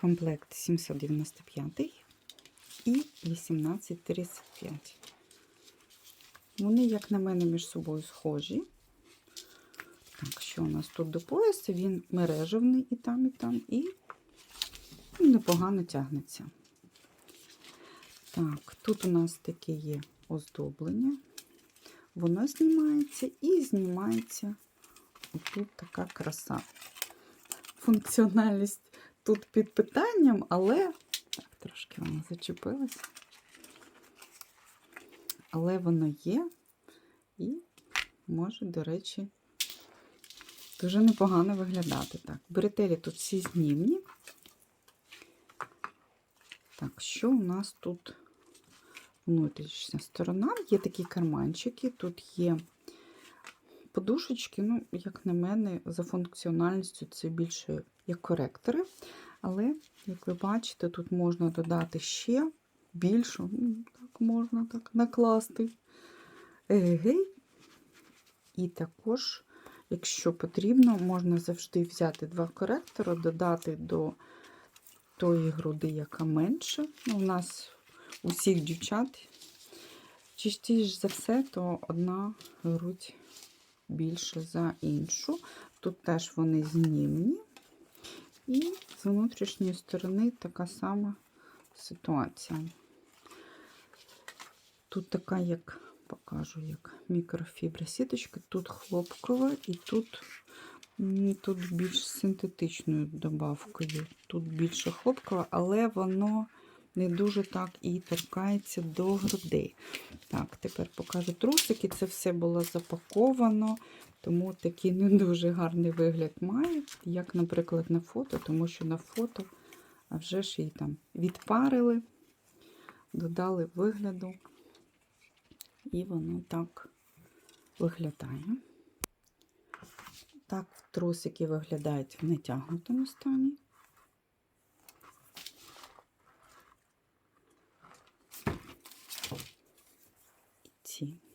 Комплект 795 і 1835. Вони, як на мене, між собою схожі. Так, що у нас тут до пояса? Він мережевний і там, і там, і непогано тягнеться. Так, тут у нас таке є оздоблення. Воно знімається і знімається отут така краса. Функціональність тут під питанням, але так, трошки вона зачепилася. Але воно є і може, до речі, дуже непогано виглядати. Так, бретелі тут всі знімні. Так, що у нас тут внутрішня сторона? Є такі карманчики, тут є подушечки, ну, як на мене, за функціональністю це більше як коректори. Але, як ви бачите, тут можна додати ще більшу, ну, так можна так накласти. Егей. І також, якщо потрібно, можна завжди взяти два коректори, додати до тої груди, яка менше. Ну, у нас у всіх дівчат, частіше за все, то одна грудь більше за іншу. Тут теж вони знімні. І з внутрішньої сторони така сама ситуація. Тут така, як покажу, як мікрофібра сіточка, тут хлопкова і тут, тут більш синтетичною добавкою. Тут більше хлопкова, але воно не дуже так і торкається до грудей. Так, тепер покажу трусики. Це все було запаковано, тому такий не дуже гарний вигляд має, як, наприклад, на фото, тому що на фото вже ж її там відпарили, додали вигляду, і воно так виглядає. Так трусики виглядають в натягнутому стані. молодці.